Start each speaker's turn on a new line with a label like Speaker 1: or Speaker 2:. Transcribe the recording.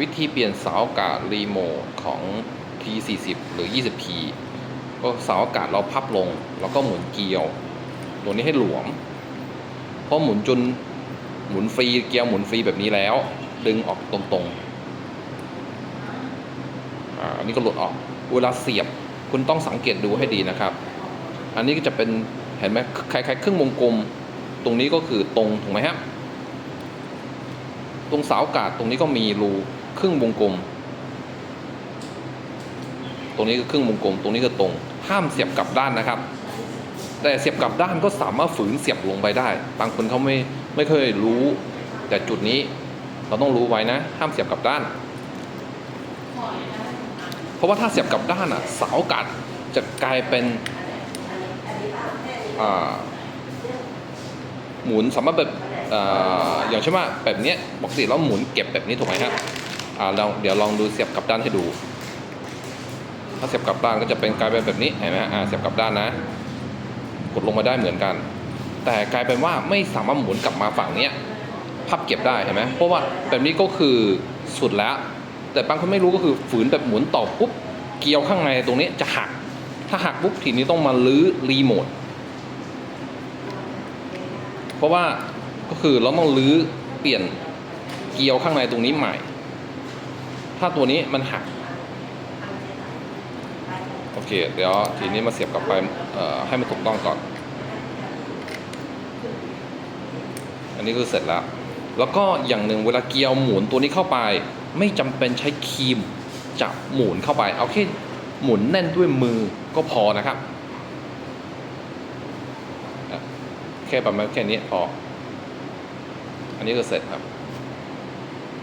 Speaker 1: วิธีเปลี่ยนเสาอากาศรีโมทของ T40 หรือ 20P ก็เสาอากาศเราพับลง แล้วก็หมุนเกลียว ตัวนี้ให้หลวมเพราะหมุนจนหมุนฟรีเกลียวหมุนฟรีแบบนี้แล้ว ดึงออกตรงๆอ่าอันนี้ก็หลุดออกเวลาเสียบคุณต้องสังเกตดูให้ดีนะครับ อันนี้ก็จะเป็นเห็นไหมคล้ายๆเครึ่องวงกลม ตรงนี้ก็คือตรงถูกไหมครับตรงเสาอากาศตรงนี้ก็มีรู ครึ่งวงกลม ตรงนี้ก็ครึ่งวงกลม ตรงนี้ก็ตรง ห้ามเสียบกลับด้านนะครับ แต่เสียบกลับด้านก็สามารถฝืนเสียบลงไปได้ บางคนเขาไม่ไม่เคยรู้ แต่จุดนี้เราต้องรู้ไว้นะ ห้ามเสียบกลับด้าน เพราะว่าถ้าเสียบกลับด้านอะเสาอากาศจะกลายเป็นหมุนสามารถแบบออย่างเช่นว่าแบบนี้ปกติเราหมุนเก็บแบบนี้ถูกไหมครับ อ่าเราเดี๋ยวลองดูเสียบกลับด้านให้ดู ถ้าเสียบกลับด้านก็จะเป็นกลายเป็นแบบนี้เห็นไหมอ่าเสียบกลับด้านนะ กดลงมาได้เหมือนกัน แต่กลายเป็นว่าไม่สามารถหมุนกลับมาฝั่งเนี้ยพับเก็บได้เห็นไหมเพราะว่าแบบนี้ก็คือสุดแล้ว แต่บางคนไม่รู้ก็คือฝืนแบบหมุนต่อปุ๊บเกลียวข้างในตรงนี้จะหัก ถ้าหักปุ๊บทีนี้ต้องมาลื้อรีโมทเพราะว่าก็คือเราต้องลื้อเปลี่ยนเกลียวข้างในตรงนี้ใหม่ ถ้าตัวนี้มันหัก โอเค เดี๋ยวทีนี้มาเสียบกลับไปให้มันถูกต้องก่อน อันนี้คือเสร็จแล้ว แล้วก็อย่างหนึ่งเวลาเกียวหมุนตัวนี้เข้าไป ไม่จำเป็นใช้ครีมจับหมุนเข้าไป เอาแค่หมุนแน่นด้วยมือก็พอนะครับ แค่ประมาณแค่นี้พอ อันนี้ก็เสร็จครับ